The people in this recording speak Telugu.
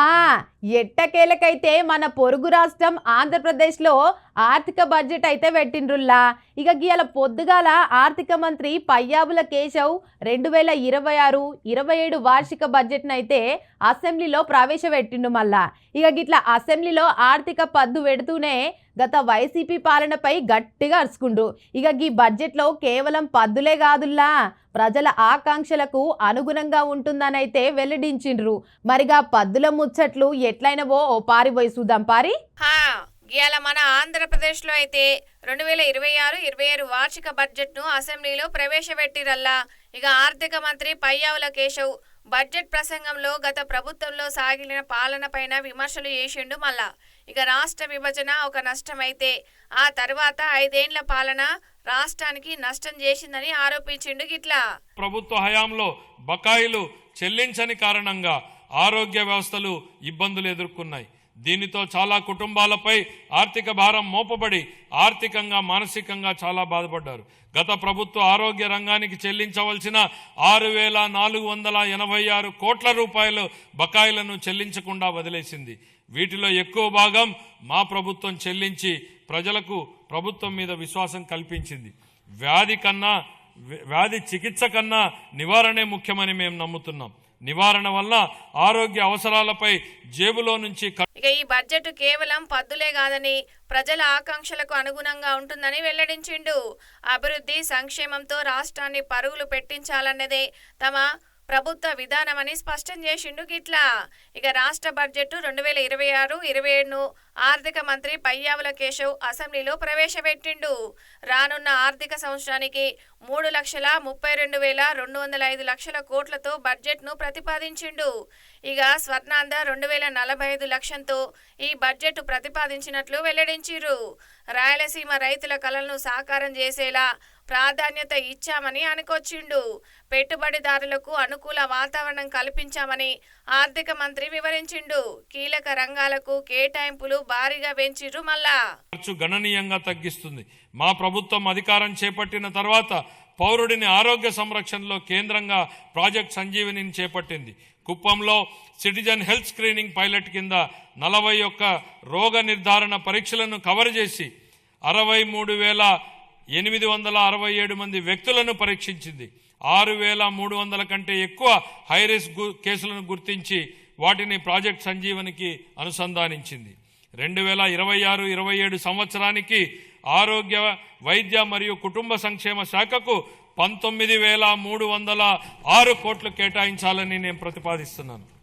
ผ้า ఎట్టకేలకైతే మన పొరుగు రాష్ట్రం ఆంధ్రప్రదేశ్లో ఆర్థిక బడ్జెట్ అయితే పెట్టిండ్రుల్లా. ఇక గీయాల పొద్దుగాల ఆర్థిక మంత్రి పయ్యాబుల కేశవ్ రెండు వేల ఇరవై ఆరు ఇరవై ఏడు వార్షిక బడ్జెట్ను అయితే అసెంబ్లీలో ప్రవేశపెట్టిండు మళ్ళా. ఇక గిట్లా అసెంబ్లీలో ఆర్థిక పద్దు పెడుతూనే గత వైసీపీ పాలనపై గట్టిగా అరుచుకుండ్రు ఇక గీ బడ్జెట్లో కేవలం పద్దులే కాదుల్లా ప్రజల ఆకాంక్షలకు అనుగుణంగా ఉంటుందనైతే వెల్లడించిండ్రు. మరిగా పద్దుల ముచ్చట్లు ఎట్లయినవో ఓ పారిపోయి చూద్దాం పారి. హా ఇవాళ మన ఆంధ్రప్రదేశ్లో అయితే రెండు వేల ఇరవై ఆరు ఇరవై ఆరు వార్షిక బడ్జెట్ను అసెంబ్లీలో ప్రవేశపెట్టిరల్లా. ఇక ఆర్థిక మంత్రి పయ్యావుల కేశవ్ బడ్జెట్ ప్రసంగంలో గత ప్రభుత్వంలో సాగిన పాలన పైన విమర్శలు చేసిండు మళ్ళా. ఇక రాష్ట్ర విభజన ఒక నష్టమైతే ఆ తర్వాత ఐదేండ్ల పాలన రాష్ట్రానికి నష్టం చేసిందని ఆరోపించిండు గిట్లా. ప్రభుత్వ హయాంలో బకాయిలు చెల్లించని కారణంగా ఆరోగ్య వ్యవస్థలు ఇబ్బందులు ఎదుర్కొన్నాయి. దీనితో చాలా కుటుంబాలపై ఆర్థిక భారం మోపబడి ఆర్థికంగా మానసికంగా చాలా బాధపడ్డారు. గత ప్రభుత్వ ఆరోగ్య రంగానికి చెల్లించవలసిన ఆరు వేల నాలుగు వందల ఎనభై ఆరు కోట్ల రూపాయలు బకాయిలను చెల్లించకుండా వదిలేసింది. వీటిలో ఎక్కువ భాగం మా ప్రభుత్వం చెల్లించి ప్రజలకు ప్రభుత్వం మీద విశ్వాసం కల్పించింది. వ్యాధి కన్నా వ్యాధి చికిత్స కన్నా నివారణే ముఖ్యమని మేము నమ్ముతున్నాం. నివారణ వల్ల ఆరోగ్య అవసరాలపై జేబులో నుంచి ఇక ఈ బడ్జెట్ కేవలం పద్దులే కాదని ప్రజల ఆకాంక్షలకు అనుగుణంగా ఉంటుందని వెల్లడించిండు. అభివృద్ధి సంక్షేమంతో రాష్ట్రాన్ని పరుగులు పెట్టించాలన్నదే తమ ప్రభుత్వ విధానమని స్పష్టం చేసిండు గిట్లా. ఇక రాష్ట్ర బడ్జెట్ రెండు వేల ఇరవై ఆరు ఇరవై ఏడును ఆర్థిక మంత్రి పయ్యావుల కేశవ్ అసెంబ్లీలో ప్రవేశపెట్టిండు. రానున్న ఆర్థిక సంవత్సరానికి మూడు లక్షల ముప్పై రెండు వేల రెండు వందల ఐదు లక్షల కోట్లతో బడ్జెట్ను ప్రతిపాదించిండు. ఇక స్వర్ణాంధ రెండు వేల నలభై ఐదు లక్షంతో ఈ బడ్జెట్ ప్రతిపాదించినట్లు వెల్లడించిర్రు. రాయలసీమ రైతుల కలలను సాకారం చేసేలా ప్రాధాన్యత ఇచ్చామని అనుకొచ్చిండు. పెట్టుబడిదారులకు అనుకూల వాతావరణం కల్పించామని ఆర్థిక మంత్రి వివరించిండు. కీలక రంగాలకు కేటాయింపులు భారీగా పెంచిర్రు మళ్ళా. ఖర్చు గణనీయంగా తగ్గిస్తుంది. మా ప్రభుత్వం అధికారం చేపట్టిన తర్వాత పౌరుడిని ఆరోగ్య సంరక్షణలో కేంద్రంగా ప్రాజెక్ట్ సంజీవనిని చేపట్టింది. కుప్పంలో సిటిజన్ హెల్త్ స్క్రీనింగ్ పైలట్ కింద నలభై ఒక్క రోగ నిర్ధారణ పరీక్షలను కవర్ చేసి అరవై మూడు వేల ఎనిమిది వందల అరవై ఏడు మంది వ్యక్తులను పరీక్షించింది. ఆరు వేల మూడు వందల కంటే ఎక్కువ హైరిస్ గు- కేసులను గుర్తించి వాటిని ప్రాజెక్ట్ సంజీవనికి అనుసంధానించింది. రెండు వేల ఇరవై ఆరు ఇరవై ఏడు సంవత్సరానికి ఆరోగ్య వైద్య మరియు కుటుంబ సంక్షేమ శాఖకు పంతొమ్మిది వేల మూడు వందల ఆరు కోట్లు కేటాయించాలని నేను ప్రతిపాదిస్తున్నాను.